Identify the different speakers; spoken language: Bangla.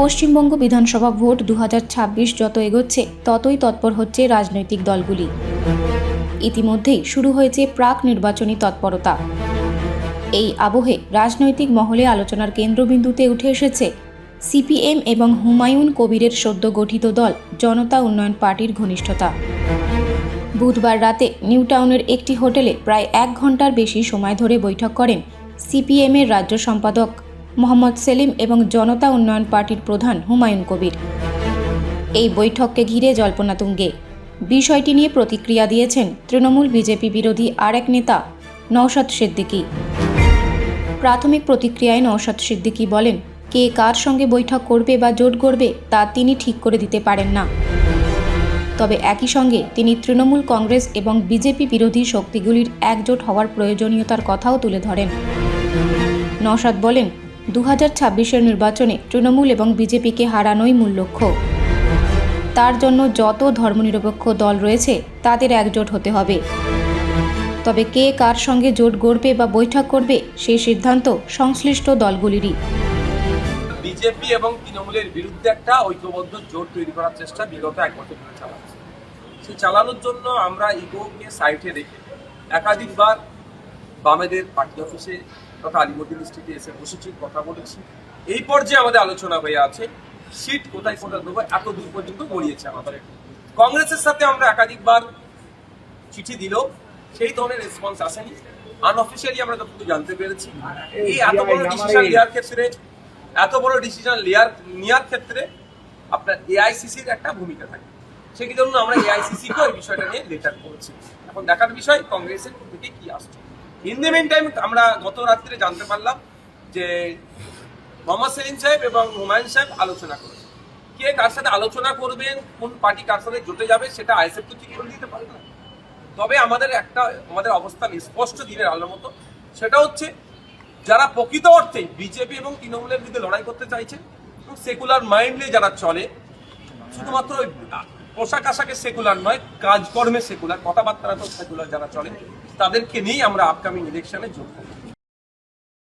Speaker 1: পশ্চিমবঙ্গ বিধানসভা ভোট দু হাজার ছাব্বিশ যত এগোচ্ছে, ততই তৎপর হচ্ছে রাজনৈতিক দলগুলি। ইতিমধ্যেই শুরু হয়েছে প্রাক নির্বাচনী তৎপরতা। এই আবহে রাজনৈতিক মহলে আলোচনার কেন্দ্রবিন্দুতে উঠে এসেছে সিপিএম এবং হুমায়ুন কবিরের সদ্য গঠিত দল জনতা উন্নয়ন পার্টির ঘনিষ্ঠতা। বুধবার রাতে নিউ টাউনের একটি হোটেলে প্রায় এক ঘণ্টার বেশি সময় ধরে বৈঠক করেন সিপিএমের রাজ্য সম্পাদক মোহাম্মদ সেলিম এবং জনতা উন্নয়ন পার্টির প্রধান হুমায়ুন কবির। এই বৈঠককে ঘিরে জল্পনা তুঙ্গে। বিষয়টি নিয়ে প্রতিক্রিয়া দিয়েছেন তৃণমূল বিজেপি বিরোধী আরেক নেতা নওশাদ সিদ্দিকী। প্রাথমিক প্রতিক্রিয়ায় নওশাদ সিদ্দিকী বলেন, কে কার সঙ্গে বৈঠক করবে বা জোট করবে তা তিনি ঠিক করে দিতে পারেন না। তবে একই সঙ্গে তিনি তৃণমূল কংগ্রেস এবং বিজেপি বিরোধী শক্তিগুলির একজোট হওয়ার প্রয়োজনীয়তার কথাও তুলে ধরেন। নওশাদ বলেন দু হাজার ছাব্বিশের নির্বাচনে তৃণমূল এবং বিজেপিকে হারানোই মূল লক্ষ্য। তার জন্য যত ধর্মনিরপেক্ষ দল রয়েছে, তাদের একজোট হতে হবে। তবে কে কার সঙ্গে জোট গড়বে বা বৈঠক করবে সেই সিদ্ধান্ত সংশ্লিষ্ট দলগুলিরই।
Speaker 2: বিজেপি এবং তৃণমূলের বিরুদ্ধে একটা ঐক্যবদ্ধ জোট তৈরি করার চেষ্টা বিগত এক বছর ধরে চালাচ্ছে। সেই চালানোর জন্য আমরা ইগোকে সাইডে রেখে একাধিকবার বামেদের পার্টি অফিসে তথা আলিমুদ্দিন স্ট্রিটে এসে বসেছি কথা বলেছি। এই পর্যায়ে আমাদের আলোচনা হয়ে আছে সিট কোথায় কোথায় দেবো এত দূর পর্যন্ত গড়িয়েছে আমাদের। কংগ্রেসের সাথে আমরা একাধিকবার চিঠি দিলেও সেই ধরনের রেসপন্স আসেনি। আনঅফিসিয়ালি আমরা যতটুকু জানতে পেরেছি এই এত বড় ডিসিশন নেওয়ার ক্ষেত্রে এত বড় ডিসিশন নেওয়ার নেওয়ার ক্ষেত্রে আপনার এআইসিসির একটা ভূমিকা থাকে। সেই জন্য আমরা এআইসিসিকেও এই বিষয়টা নিয়ে লেটার করেছি। এখন দেখার বিষয় কংগ্রেসের থেকে কি আসছে? ইন দ্য মেন টাইম আমরা গত রাত্রে জানতে পারলাম যে মোহাম্মদ সেলিম সাহেব এবং হুমায়ুন সাহেব আলোচনা করেছে কে কার সাথে আলোচনা করবেন, কোন পার্টি কার সাথে জোটে যাবে, সেটা আইএসএফ তো ঠিক করে দিতে পারে না। তবে আমাদের একটা, আমাদের অবস্থান স্পষ্ট দিনের আলোর মতো। সেটা হচ্ছে, যারা প্রকৃত অর্থে বিজেপি এবং তৃণমূলের বিরুদ্ধে লড়াই করতে চাইছে সেকুলার মাইন্ডলি যারা চলে, শুধুমাত্র পোশাক আশাকে সেকুলার নয়, কাজকর্মে সেকুলার কথাবার্তা তো সেকুলার যারা চলে, তাদেরকে নিয়েই আমরা আপকামিং ইলেকশনে যোগ করব